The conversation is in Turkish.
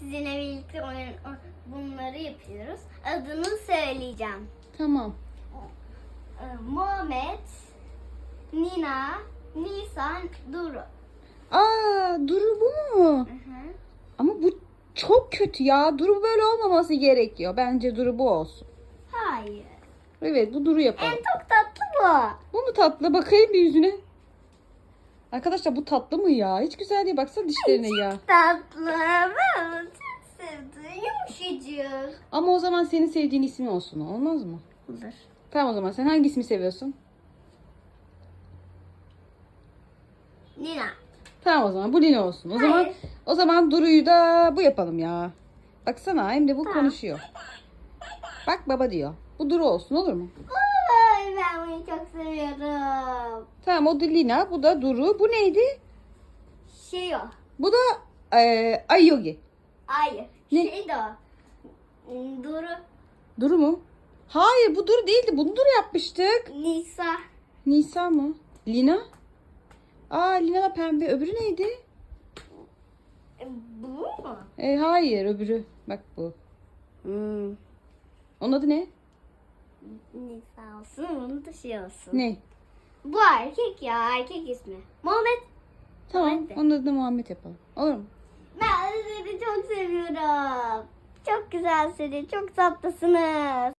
sizinle birlikte oyun, bunları yapıyoruz. Adını söyleyeceğim. Tamam. Ee, Muhammed, Nina, Nisan, Duru. Aa Duru bu mu? Hı hı. Ama bu çok kötü ya. Duru böyle olmaması gerekiyor. Bence Duru bu olsun. Hayır. Evet bu Duru En yapalım. çok tatlı bu. Bu mu tatlı? Bakayım bir yüzüne. Arkadaşlar bu tatlı mı ya? Hiç güzel değil. Baksana dişlerine ya. Tatlı. Ben onu çok sevdim. Yumuşacık. Ama o zaman senin sevdiğin ismi olsun. Olmaz mı? Olur. Tamam o zaman. Sen hangi ismi seviyorsun? Nina. Tamam o zaman. Bu Lina olsun. O zaman Hayır. o zaman Duru'yu da bu yapalım ya. Baksana hem de bu Tamam. konuşuyor. Bak baba diyor. Bu Duru olsun olur mu? Ay, ben bunu çok seviyorum. Tamam o da Lina. Bu da Duru. Bu neydi? Şey o. Bu da eee Ayogi. Hayır. Ne? Şey de o. Duru. Duru mu? Hayır bu Duru değildi. Bunu Duru yapmıştık. Nisa. Nisa mı? Lina? Aa Lina da pembe. Öbürü neydi? E, Bu mu? E, hayır öbürü. Bak bu. Hmm. Onun adı ne? Nisa olsun. Bunun da şey olsun. Ne? Bu erkek ya. Erkek ismi. Muhammed. Tamam. Muhammed. Onun adını Muhammed yapalım. Olur mu? Ben seni çok seviyorum. Çok güzelsiniz. Çok tatlısınız.